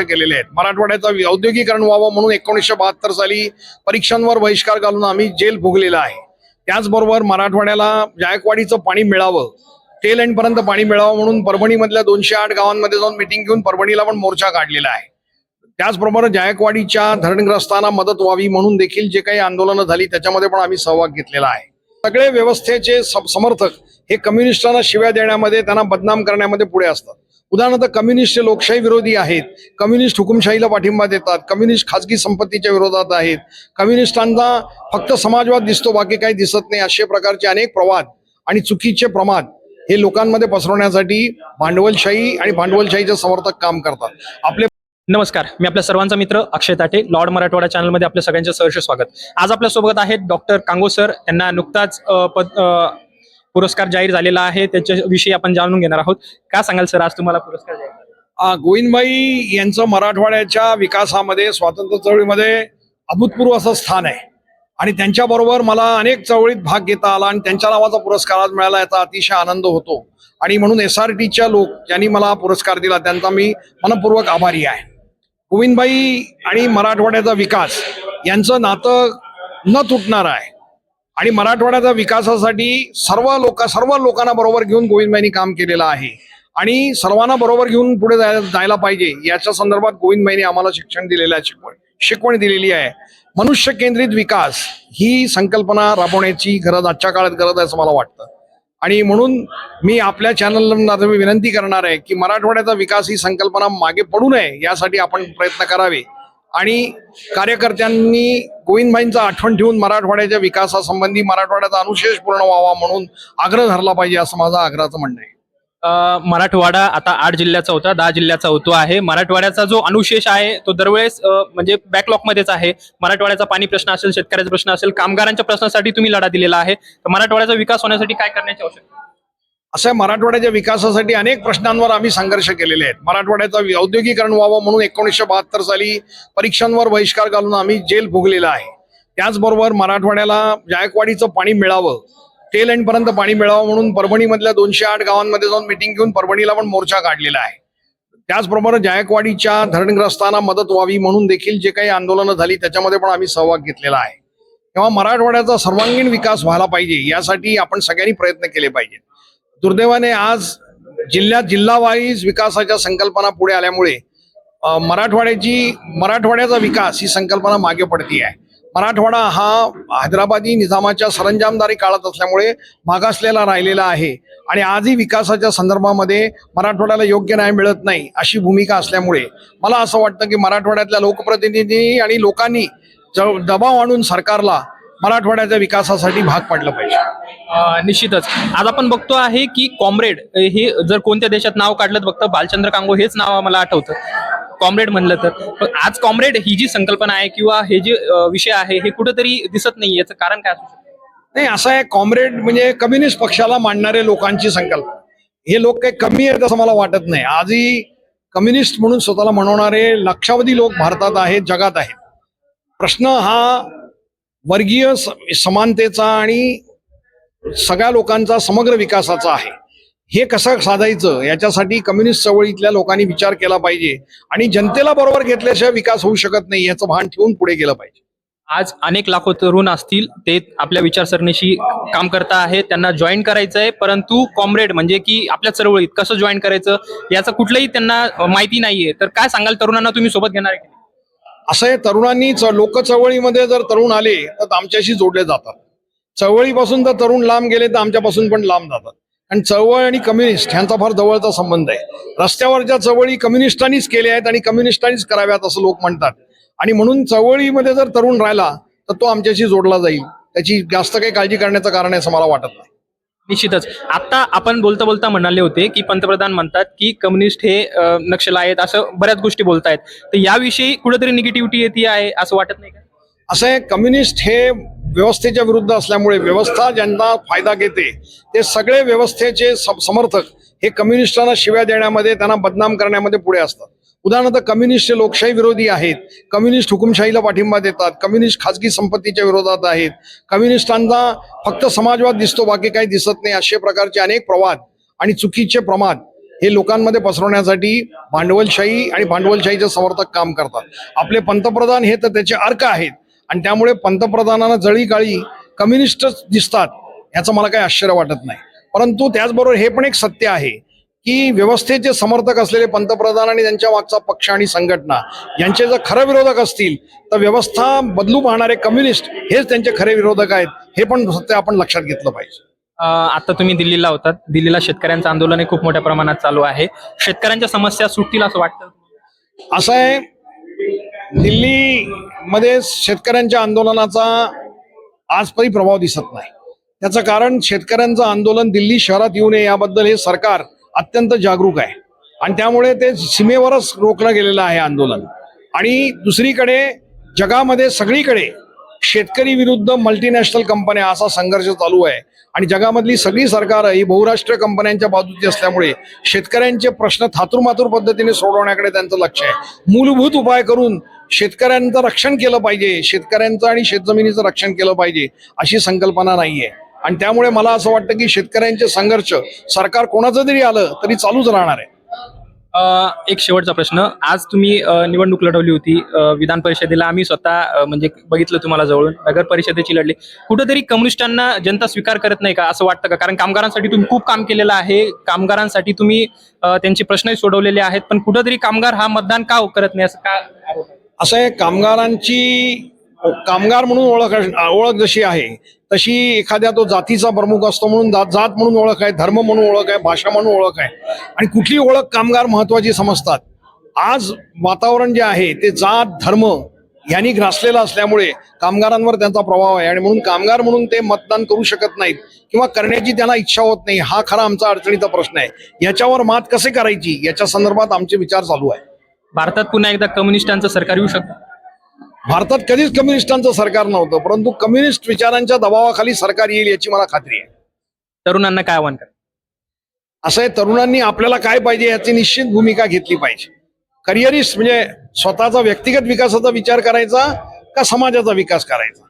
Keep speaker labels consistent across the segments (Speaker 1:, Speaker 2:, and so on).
Speaker 1: केलेले आहेत. मराठवाड्याचं औद्योगिकरण व्हावं म्हणून एकोणीसशे बहात्तर साली परीक्षांवर बहिष्कार घालून आम्ही जेल भोगलेला आहे. त्याचबरोबर मराठवाड्याला जायकवाडीचं पाणी मिळावं तेल एंडपर्यंत पाणी मिळावं म्हणून परभणीमधल्या दोनशे आठ गावांमध्ये जाऊन मिटिंग घेऊन परभणीला पण मोर्चा काढलेला आहे. त्याचबरोबर जायकवाडीच्या धरणग्रस्तांना मदत व्हावी म्हणून देखील जे काही आंदोलनं झाली त्याच्यामध्ये पण आम्ही सहभाग घेतलेला आहे. सगळे व्यवस्थेचे समर्थक हे कम्युनिस्टांना शिव्या देण्यामध्ये त्यांना बदनाम करण्यामध्ये पुढे असतात. उदाहरणार्थ कम्युनिस्ट लोकशाही विरोधी आहेत कम्युनिस्ट हुकुमशाहीला पाठिंबा देतात कम्युनिस्ट खाजगी संपत्तीच्या विरोधात आहेत कम्युनिस्टांना फक्त समाजवाद दिसतो बाकी काही दिसत नाही असे प्रकारचे अनेक प्रवाद आणि चुकीचे प्रमाद हे लोकांमध्ये पसरवण्यासाठी भांडवलशाही आणि भांडवलशाहीचे समर्थक काम करतात. आपले
Speaker 2: नमस्कार मी आपल्या सर्वांचा मित्र अक्षय ताटे लॉर्ड मराठवाडा चॅनलमध्ये आपल्या सगळ्यांचं सहर्ष स्वागत. आज आपल्यासोबत आहेत डॉक्टर कांगो सर यांना नुकताच पद पुरस्कार जाहीर झालेला आहे त्याच्याविषयी आपण जाणून घेणार आहोत. काय सांगाल सर आज तुम्हाला पुरस्कार जाहीर
Speaker 1: गोविंदबाई यांचं मराठवाड्याच्या विकासामध्ये स्वातंत्र्य चळवळीमध्ये अभूतपूर्व असं स्थान आहे. आणि त्यांच्याबरोबर मला अनेक चळवळीत भाग घेता आला आणि त्यांच्या नावाचा पुरस्कार आज मिळाला याचा अतिशय आनंद होतो. आणि म्हणून एस आर टीच्या लोक ज्यांनी मला पुरस्कार दिला त्यांचा मी मनपूर्वक आभारी आहे. गोविंदबाई आणि मराठवाड्याचा विकास यांचं नातं न तुटणार आहे. आणि मराठवाड्याच्या विकासासाठी सर्व लोक सर्व लोकांना बरोबर घेऊन गोविंदबाईंनी काम केलेलं आहे. आणि सर्वांना बरोबर घेऊन पुढे जायला जायला पाहिजे. याच्या संदर्भात गोविंदबाईंनी आम्हाला शिक्षण दिलेलं आहे शिकवण शिकवण दिलेली आहे. मनुष्य केंद्रित विकास ही संकल्पना राबवण्याची गरज आजच्या काळात गरज आहे असं मला वाटतं. आणि म्हणून मी आपल्या चॅनलला विनंती करणार आहे की मराठवाड्याचा विकास ही संकल्पना मागे पडू नये यासाठी आपण प्रयत्न करावे. आणि कार्यकर्त्यांनी गोविंदभाईंचा आठवण ठेवून मराठवाड्याच्या विकासासंबंधी मराठवाड्याचा अनुशेष पूर्ण व्हावा म्हणून आग्रह धरला पाहिजे असं माझा आग्रहाचं म्हणणं आहे.
Speaker 2: मराठवाडा आता आठ जिल्ह्याचा होता दहा जिल्ह्याचा होतो आहे. मराठवाड्याचा जो अनुशेष आहे तो दरवेळेस म्हणजे बॅकलॉक मध्येच आहे. मराठवाड्याचा पाणी प्रश्न असेल शेतकऱ्याचा प्रश्न असेल कामगारांच्या प्रश्नासाठी तुम्ही लढा दिलेला आहे. तर मराठवाड्याचा विकास होण्यासाठी काय करण्याची आवश्यकता
Speaker 1: अशा मराठवाड्याच्या विकासासाठी अनेक प्रश्नांवर आम्ही संघर्ष केलेले आहेत. मराठवाड्याचं औद्योगिकरण व्हावं म्हणून एकोणीसशे बहात्तर साली परीक्षांवर बहिष्कार घालून आम्ही जेल भोगलेला आहे. त्याचबरोबर मराठवाड्याला जायकवाडीचं पाणी मिळावं टेल एंडपर्यंत पाणी मिळावं म्हणून परभणीमधल्या दोनशे आठ गावांमध्ये जाऊन मिटिंग घेऊन परभणीला पण मोर्चा काढलेला आहे. त्याचबरोबर जायकवाडीच्या धरणग्रस्तांना मदत व्हावी म्हणून देखील जे काही आंदोलनं झाली त्याच्यामध्ये पण आम्ही सहभाग घेतलेला आहे. तेव्हा मराठवाड्याचा सर्वांगीण विकास व्हायला पाहिजे यासाठी आपण सगळ्यांनी प्रयत्न केले पाहिजेत. दुर्दैवाने आज जिल्ह्यात जिल्हावाईज विकासाच्या संकल्पना पुढे आल्यामुळे मराठवाड्याची मराठवाड्याचा विकास ही संकल्पना मागे पडती आहे मराठवाडा हा हैदराबादी निजामाच्या सरंजामदारी काळात असल्यामुळे मागासलेला राहिलेला आहे आणि आजही विकासाच्या संदर्भामध्ये मराठवाड्याला योग्य न्याय मिळत नाही अशी भूमिका असल्यामुळे मला असं वाटतं की मराठवाड्यातल्या लोकप्रतिनिधी आणि लोकांनी ज- दबाव आणून सरकारला मराठवाड्याच्या विकासासाठी भाग पाडलं पाहिजे.
Speaker 2: अ, निश्चितच. आज आपण बघतो आहे की कॉम्रेड हे जर कोणत्या देशात नाव काढलं तर फक्त भालचंद्र कांगो हेच नाव मला आठवतं. कॉम्रेड म्हणलं तर. पण आज कॉम्रेड ही जी संकल्पना आहे किंवा हे जे अ, विषय आहे हे कुठेतरी दिसत नाही याचं कारण काय असू शकतं?
Speaker 1: नाही असं आहे कॉम्रेड म्हणजे कम्युनिस्ट पक्षाला मांडणारे लोकांची संकल्पना. हे लोक काही कमी आहेत असं मला वाटत नाही. आजही कम्युनिस्ट म्हणून स्वतःला म्हणवणारे लक्षावधी लोक भारतात आहेत जगात आहेत. प्रश्न हा वर्गीय समानतेचा आणि सगळ्या लोकांचा समग्र विकासाचा आहे. हे कसं साधायचं? याच्यासाठी कम्युनिस्ट चळवळीतल्या लोकांनी विचार केला पाहिजे. आणि जनतेला बरोबर घेतल्याशिवाय विकास होऊ शकत नाही याचं भान ठेवून पुढे गेलं पाहिजे.
Speaker 2: आज अनेक लाखो तरुण असतील ते आपल्या विचारसरणीशी काम करता आहेत त्यांना जॉईन करायचं आहे परंतु कॉम्रेड म्हणजे की आपल्या चळवळीत कसं जॉईन करायचं याचं कुठलंही त्यांना माहिती नाहीये. तर काय सांगाल तरुणांना तुम्ही सोबत घेणार आहे
Speaker 1: असं हे तरुणांनी च- लोक चळवळीमध्ये जर तरुण आले तर आमच्याशी जोडले जातात. चळवळीपासून जर तरुण लांब गेले तर आमच्यापासून पण लांब जातात. आणि चळवळ आणि कम्युनिस्ट ह्यांचा फार जवळचा संबंध आहे. रस्त्यावरच्या चळवळी कम्युनिस्टांनीच केल्या आहेत आणि कम्युनिस्टांनीच कराव्यात असं लोक म्हणतात. आणि म्हणून चळवळीमध्ये जर तरुण राहिला तर तो आमच्याशी जोडला जाईल. त्याची जास्त काही काळजी करण्याचं कारण आहे असं मला वाटत नाही.
Speaker 2: निश्चितच. आता आपण बोलता बोलता म्हणाले होते की पंतप्रधान म्हणतात की कम्युनिस्ट हे नक्षल आहेत असं बऱ्याच गोष्टी बोलतायत. तर याविषयी कुठेतरी निगेटिव्हिटी येते आहे असं वाटत नाही का?
Speaker 1: असं कम्युनिस्ट हे व्यवस्थेच्या विरुद्ध असल्यामुळे व्यवस्था ज्यांना फायदा घेते ते सगळे व्यवस्थेचे समर्थक हे कम्युनिस्टांना शिव्या देण्यामध्ये त्यांना बदनाम करण्यामध्ये पुढे असतात. उदाहरणार्थ कम्युनिस्ट लोकशाही विरोधी आहेत. कम्युनिस्ट हुकुमशाहीला पाठिंबा देतात. कम्युनिस्ट खाजगी संपत्तीच्या विरोधात आहेत. कम्युनिस्टांना फक्त समाजवाद दिसतो बाकी काही दिसत नाही. असे प्रकारचे अनेक प्रवाद आणि चुकीचे प्रमाद हे लोकांमध्ये पसरवण्यासाठी भांडवलशाही आणि भांडवलशाहीचे समर्थक काम करतात. आपले पंतप्रधान हे तर त्याचे अर्क आहेत. आणि त्यामुळे पंतप्रधानांना जळी काळी कम्युनिस्टच दिसतात याचं मला काही आश्चर्य वाटत नाही. परंतु त्याचबरोबर हे पण एक सत्य आहे. की व्यवस्थेचे समर्थक असलेले पंतप्रधान आणि त्यांच्या मागचा पक्ष आणि संघटना यांचे जर खरं विरोधक असतील तर व्यवस्था बदलू पाहणारे कम्युनिस्ट हेच त्यांचे खरे विरोधक आहेत हे पण सत्य आपण लक्षात घेतलं पाहिजे.
Speaker 2: आता तुम्ही दिल्लीला होतात. दिल्लीला शेतकऱ्यांचं आंदोलन हे खूप मोठ्या प्रमाणात चालू आहे. शेतकऱ्यांच्या समस्या सुटतील असं वाटतं?
Speaker 1: असं आहे दिल्लीमध्ये शेतकऱ्यांच्या आंदोलनाचा आजपरी प्रभाव दिसत नाही. त्याचं कारण शेतकऱ्यांचं आंदोलन दिल्ली शहरात येऊ नये याबद्दल हे सरकार अत्यंत जागरूक आहे. आणि त्यामुळे ते सीमेवरच रोखलं गेलेलं आहे आंदोलन. आणि दुसरीकडे जगामध्ये सगळीकडे शेतकरी विरुद्ध मल्टीनॅशनल कंपन्या असा संघर्ष चालू आहे. आणि जगामधली सगळी सरकारं ही बहुराष्ट्रीय कंपन्यांच्या बाजूची असल्यामुळे शेतकऱ्यांचे प्रश्न थातुरमातुर पद्धतीने सोडवण्याकडे त्यांचं लक्ष आहे. मूलभूत उपाय करून शेतकऱ्यांचं रक्षण केलं पाहिजे. शेतकऱ्यांचं आणि शेतजमिनीचं रक्षण केलं पाहिजे अशी संकल्पना नाही आहे आणि त्यामुळे मला असं वाटतं की शेतकऱ्यांचे संघर्ष सरकार कोणाचं जरी आलं तरी चालूच राहणार आहे.
Speaker 2: एक शेवटचा प्रश्न. आज तुम्ही निवडणूक लढवली होती. विधान परिषदेला आम्ही स्वतः म्हणजे बघितलं तुम्हाला जवळून. नगर परिषदेची लढली. कुठेतरी कम्युनिस्टांना जनता स्वीकार करत नाही का असं वाटतं का? कारण कामगारांसाठी तुम्ही खूप काम केलेलं आहे. कामगारांसाठी तुम्ही त्यांचे प्रश्नही सोडवलेले आहेत. पण कुठेतरी कामगार हा मतदान का करत नाही असं का?
Speaker 1: असं आहे कामगारांची कामगार म्हणून ओळख ओळख जशी आहे तशी एखाद्या तो जातीचा प्रमुख असतो म्हणून जात जात म्हणून ओळख आहे धर्म म्हणून ओळख आहे भाषा म्हणून ओळख आहे. आणि कुठली ओळख कामगार महत्वाची समजतात? आज वातावरण जे आहे ते जात धर्म यांनी ग्रासलेलं असल्यामुळे कामगारांवर त्यांचा प्रभाव आहे. आणि म्हणून कामगार म्हणून ते मतदान करू शकत नाहीत किंवा करण्याची त्यांना इच्छा होत नाही हा खरा आमचा अडचणीचा प्रश्न आहे. याच्यावर मात कसे करायची? याच्या संदर्भात आमचे विचार चालू आहे.
Speaker 2: भारतात पुन्हा एकदा कम्युनिस्टांचं सरकार येऊ शकतं?
Speaker 1: भारतात कधीच कम्युनिस्टांचं सरकार नव्हतं परंतु कम्युनिस्ट विचारांच्या दबावाखाली सरकार येईल याची मला खात्री आहे.
Speaker 2: तरुणांना काय आव्हान करा
Speaker 1: असं आहे तरुणांनी आपल्याला काय पाहिजे याची निश्चित भूमिका घेतली पाहिजे. करिअरिस्ट म्हणजे स्वतःचा व्यक्तिगत विकासाचा विचार करायचा का समाजाचा विकास करायचा?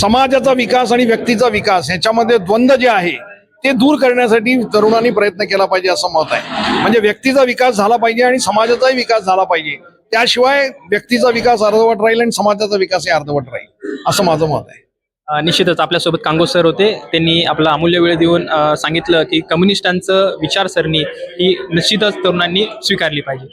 Speaker 1: समाजाचा विकास आणि व्यक्तीचा विकास याच्यामध्ये द्वंद्व जे आहे ते दूर करण्यासाठी तरुणांनी प्रयत्न केला पाहिजे असं मत आहे. म्हणजे व्यक्तीचा विकास झाला पाहिजे आणि समाजाचाही विकास झाला पाहिजे. त्याशिवाय व्यक्तीचा विकास अर्धवट राहील आणि समाजाचा विकासही अर्धवट राहील असं माझं मत आहे.
Speaker 2: निश्चितच आपल्यासोबत कांगो सर होते. त्यांनी आपला अमूल्य वेळ देऊन सांगितलं की कम्युनिस्टांचं विचारसरणी ही निश्चितच तरुणांनी स्वीकारली पाहिजे.